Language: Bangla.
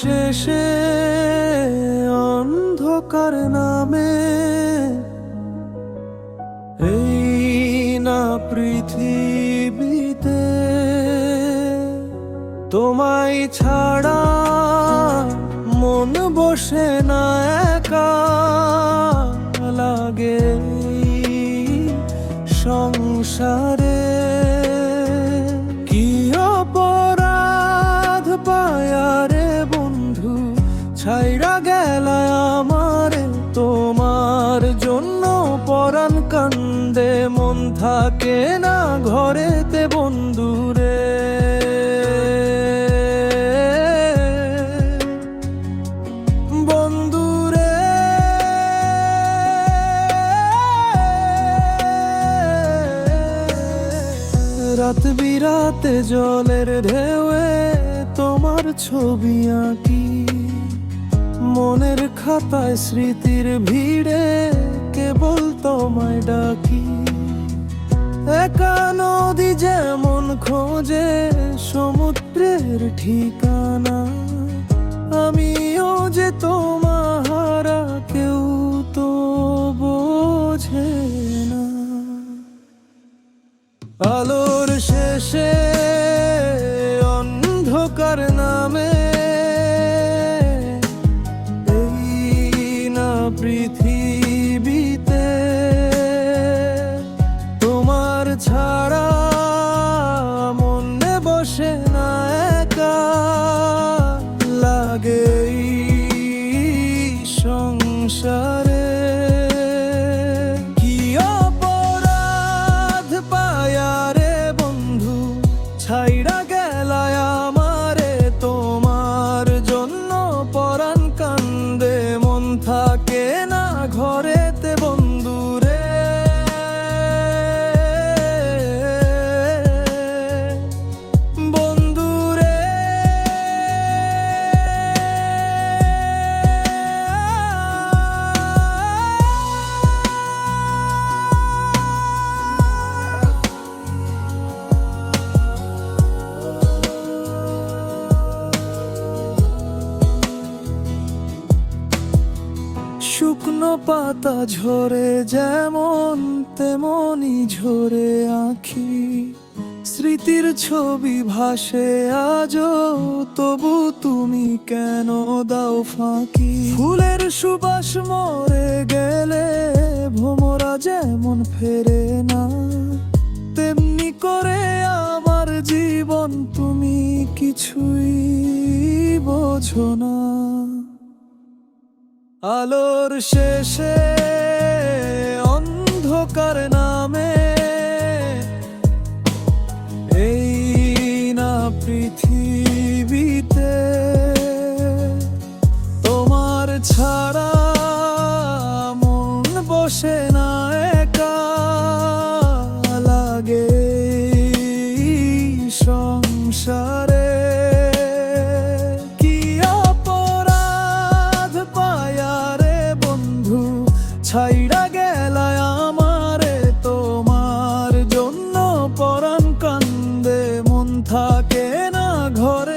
শেষে অন্ধকার নামে। এই না পৃথিবীতে তোমায় ছাড়া মন বসে না একা। থাকে না ঘরেতে বন্ধুরে। রাত বিরাতে জলের ঢেউয়ে তোমার ছবি আঁকি। মনের খাতায় স্মৃতির ভিড়ে কেবল তোমায় ডাকি। একা নদী যেমন খোঁজে, সমুদ্রের ঠিকানা। আমিও যে তোমাহারা, কেউ তো বোঝে না। আলোর শেষে অন্ধকার পাতা ঝরে যেমন তেমনি ঝরে আঁখি। স্মৃতির ছবি ভাসে আজও, তবু তুমি কেন দাও ফাঁকি? ফুলের সুবাস মরে গেলে ভোমরা যেমন ফেরে না, তেমনি করে আমার জীবন তুমি কিছুই বোঝো না। আলোর শেষে অন্ধকার নামে। এই না পৃথিবীতে তোমার ছাড়া মন বসে না। ছাইড়া গেল আমারে তোমার জন্য পরাণ কান্দে। মন থাকে না ঘরে